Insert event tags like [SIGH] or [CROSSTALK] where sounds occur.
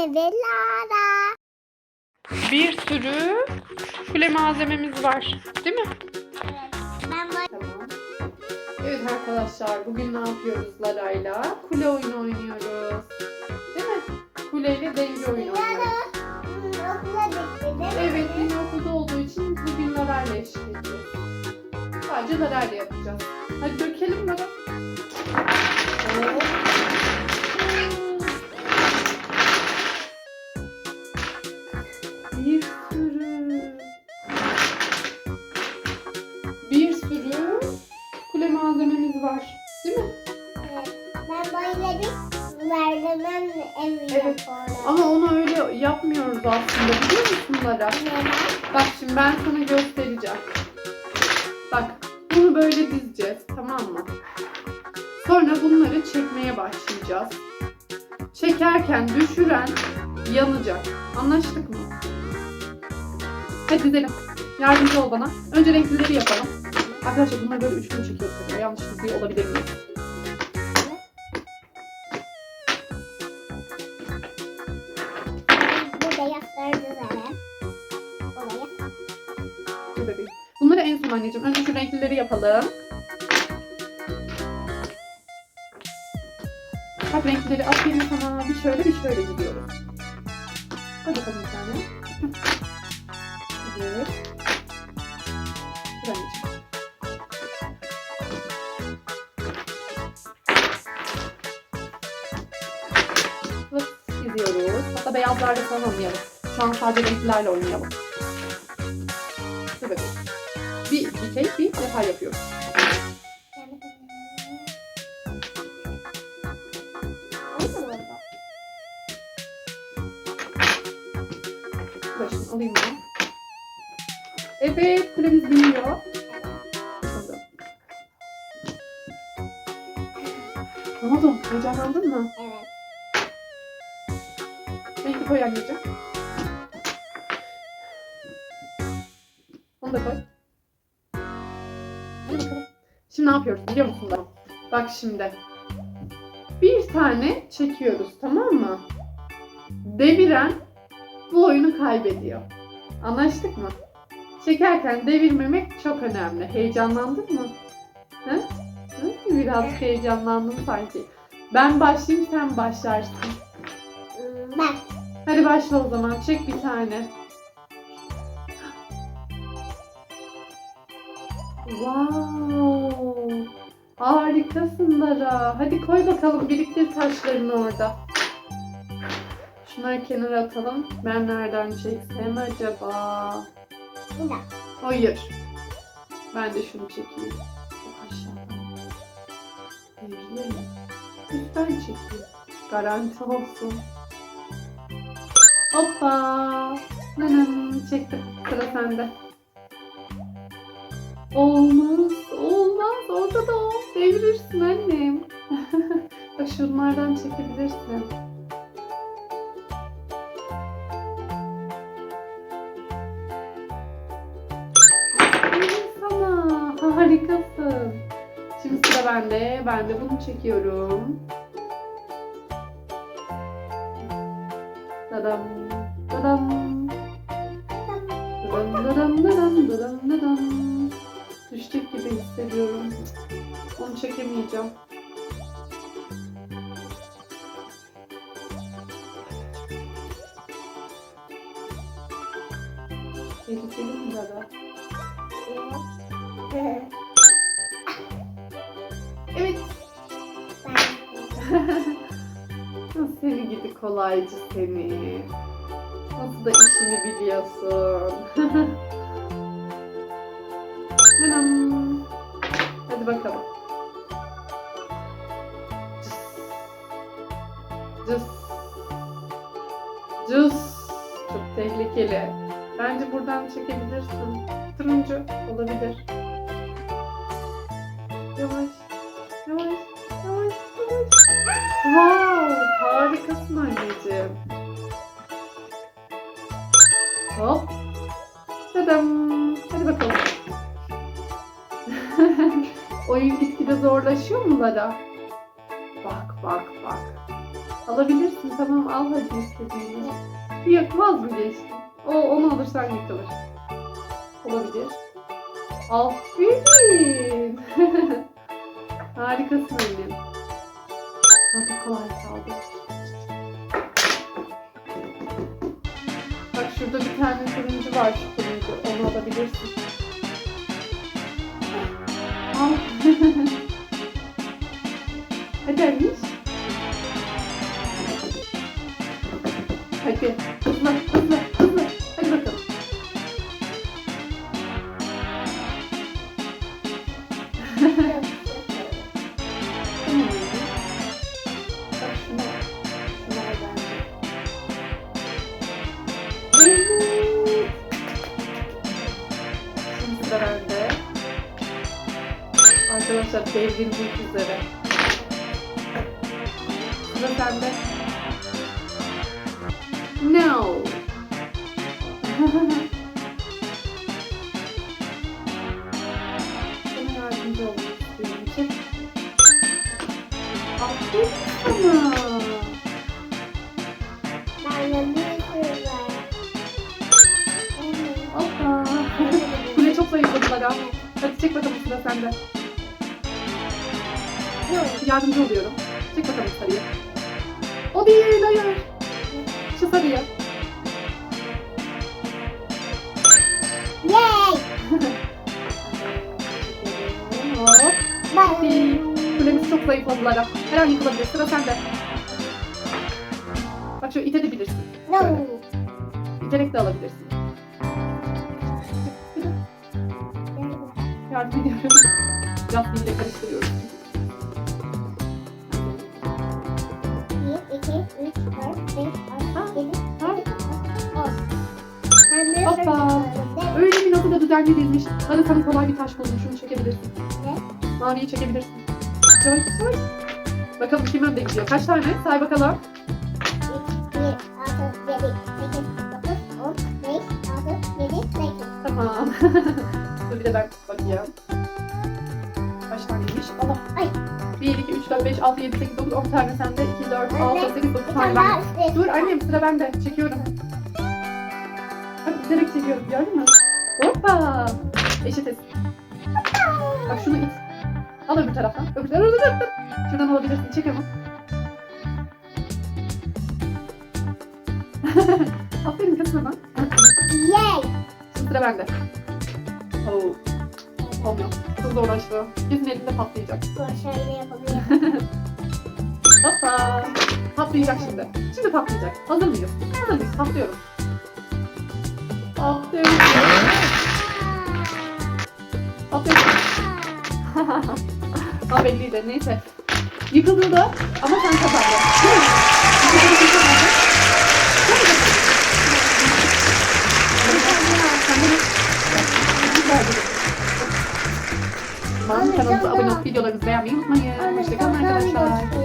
anne ve Lara. Bir sürü kule malzememiz var. Değil mi? Evet. Ben böyle Tamam. Evet arkadaşlar bugün ne yapıyoruz Lara'yla? Kule oyunu oynuyoruz. Değil mi? Kuleyle denge oyunu oynuyoruz. Okula gitti? Evet yine okulda olduğu için bugün Lara'yla eşlik ediyoruz. Sadece Lara'yla yapacağız. Hadi dökelim Lara. Hop. Bir sürü. Bir sürü kule malzememiz var. Değil mi? Evet. Ben böyle bir evi Evet. Ama onu öyle yapmıyoruz aslında biliyor musun Lara? Neden? Bak şimdi ben sana göstereceğim. Bak bunu böyle dizeceğiz tamam mı? Sonra bunları çekmeye başlayacağız. Çekerken düşüren yanacak. Anlaştık mı? Hadi dizelim. Yardımcı ol bana. Önce renklileri yapalım. Arkadaşlar bunları böyle üçlü çekiyoruz. Yanlış diziyor olabilir bebeğim. Bunları en son anneciğim. Önce şu renklileri yapalım. Bak renkleri aferin sana. Bir şöyle bir şöyle gidiyoruz. Hadi bakalım bir tane. Anneciğim. Vıs gidiyoruz. Hatta beyazlarla falan oynayalım. Şu an sadece renklilerle oynayalım. Bebeğim. Bir dikey bir yapıyoruz. Mu? Dur şimdi alayım bunu. Evet kulemiz biniyor. Ne oldu? Heyecanlandın mı? Evet. Renkli koy anneciğim. Onu da koy. Hadi bakalım. Şimdi ne yapıyoruz biliyor musun? Bak şimdi. Bir tane çekiyoruz tamam mı? Deviren bu oyunu kaybediyor. Anlaştık mı? Çekerken devirmemek çok önemli. Heyecanlandın mı? Hı? Hı? Biraz heyecanlandım sanki. Ben başlayayım sen başlarsın. Hmm, Ben. Hadi başla o zaman. Çek bir tane. Wow. Harikasın Lara. Hadi koy bakalım biriktir taşlarını orada. Şunları kenara atalım. Ben nereden çeksem acaba? Burada. Hayır. Ben de şunu çekeyim. Çok aşağıdan. Mi? Üstten çekeyim. Garanti olsun. Hoppa. Nanam çektim. Sıra sende. Olmaz. Olmaz. Orada da o. Devirirsin annem. [LAUGHS] Bak şunlardan çekebilirsin. Bende. Ben de bunu çekiyorum. Dadam. Dadam. Dadam dadam dadam dadam dadam. Düşecek gibi hissediyorum. Onu çekemeyeceğim. Tehlikeli mi Dada? Evet. Seni gidi kolaycı seni. Nasıl da işini biliyorsun. [LAUGHS] Hadi bakalım. Cız. Cız. Çok tehlikeli. Bence buradan çekebilirsin. Turuncu olabilir. Yavaş. Harikasın anneciğim. Hop. Tadam. Hadi bakalım. [LAUGHS] Oyun gitgide zorlaşıyor mu Lara? Bak bak bak. Alabilirsin tamam al hadi istediğini. Yok vaz mı geçti? O, onu alırsan yıkılır. Olabilir. Aferin. [LAUGHS] Harikasın Eylül. Hadi kolay kaldı. Şurada bir tane turuncu var turuncu. Onu alabilirsin. Al. [LAUGHS] Hadi Aliş. Hadi Arkadaşlar devrilmek üzere. Sıra sende. No. Sana yardımcı olmak istiyorum. Çek. Aferin sana. Hoppa. [LAUGHS] Kule çok zayıfladılar ha. Hadi çek bakalım sıra sende. Yok. Yardımcı oluyorum. Çek bakalım sarıyı. O değil, hayır. Şu sarıyı. Yay! Hop. Ben Kulemiz çok zayıfladılar ha. Her an yıkılabilir. Sıra sende. Bak şöyle itebilirsin. No. İterek de alabilirsin. Yardım ediyorum. Lastiğiyle karıştırıyoruz. Bir, iki, üç, dört, beş, altı, yedi, Ha, on. Ben de Hoppa. sıra- Öyle bir nasıl da düzenli dizmiş. Hadi sana kolay bir taş buldum. Şunu çekebilirsin. Ne? Maviyi çekebilirsin. Yavaş yavaş. Bakalım kim önde gidiyor. Kaç tane? Say bakalım. Bir, altı, yedi, sekiz, dokuz, on, beş, altı, yedi, sekiz. Tamam. [LAUGHS] Dur bir de ben bakayım. Kaç taneymiş? Allah. Ay. 1, 2, 3, 4, 5, 6, 7, 8, 9, 10 tane sende. 2, 4, Anne, 6, 8, 9 Bir tane üstüne. Dur annem sıra bende. Çekiyorum. Hadi iterek çekiyorum gördün mü? Hoppa. Eşitiz. Bak şunu it. Al öbür taraftan. Öbür taraftan. Şuradan alabilirsin. Çek ama. [LAUGHS] Aferin kız sana. Yay! Şimdi sıra bende. Oo. Olmuyor. Çok zorlaştı. Kesin elinde patlayacak. Dur şöyle yapabilirim. [LAUGHS] Hoppa. Patlayacak şimdi. Şimdi patlayacak. Hazır mıyız? Hazır mıyız? Patlıyorum. Patlıyorum. Patlıyorum. [LAUGHS] ha belliydi. Neyse. Yıkıldı da ama sen kazandın. Sen de- Umarım kanalımıza abone olup videoları izleyen ve unutmayın. Hoşçakalın arkadaşlar.